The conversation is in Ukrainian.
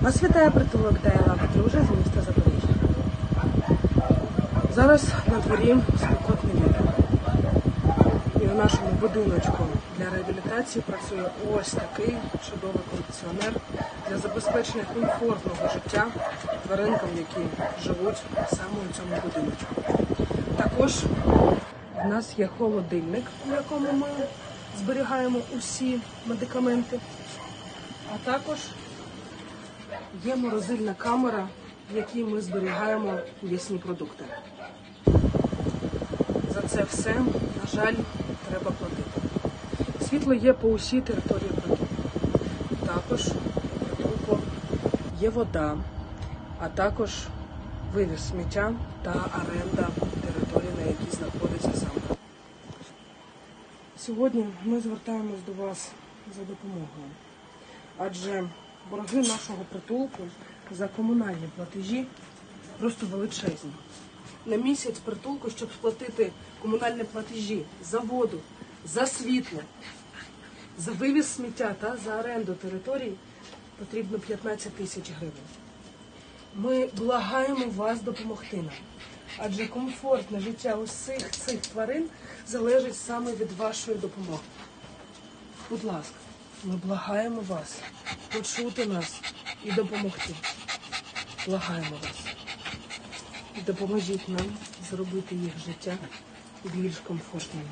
Вас вітає притулок Дайла Подружжя з міста Запоріжжя. Зараз на дворі спекотне літо. І в нашому будиночку для реабілітації працює ось такий чудовий кондиціонер для забезпечення комфортного життя тваринкам, які живуть саме у цьому будиночку. Також в нас є холодильник, в якому ми зберігаємо усі медикаменти, а також є морозильна камера, в якій ми зберігаємо м'ясні продукти. За це все, на жаль, треба платити. Світло є по усій території притулку. Також у притулку є вода, а також вивіз сміття та оренда території, на якій знаходиться сам. Сьогодні ми звертаємось до вас за допомогою, адже борги нашого притулку за комунальні платежі просто величезні. На місяць притулку, щоб сплатити комунальні платежі за воду, за світло, за вивіз сміття та за оренду територій, потрібно 15 тисяч гривень. Ми благаємо вас допомогти нам, адже комфортне життя усіх цих тварин залежить саме від вашої допомоги. Будь ласка, ми благаємо вас почути нас і допомогти. Благаємо вас. І допоможіть нам зробити їх життя більш комфортним.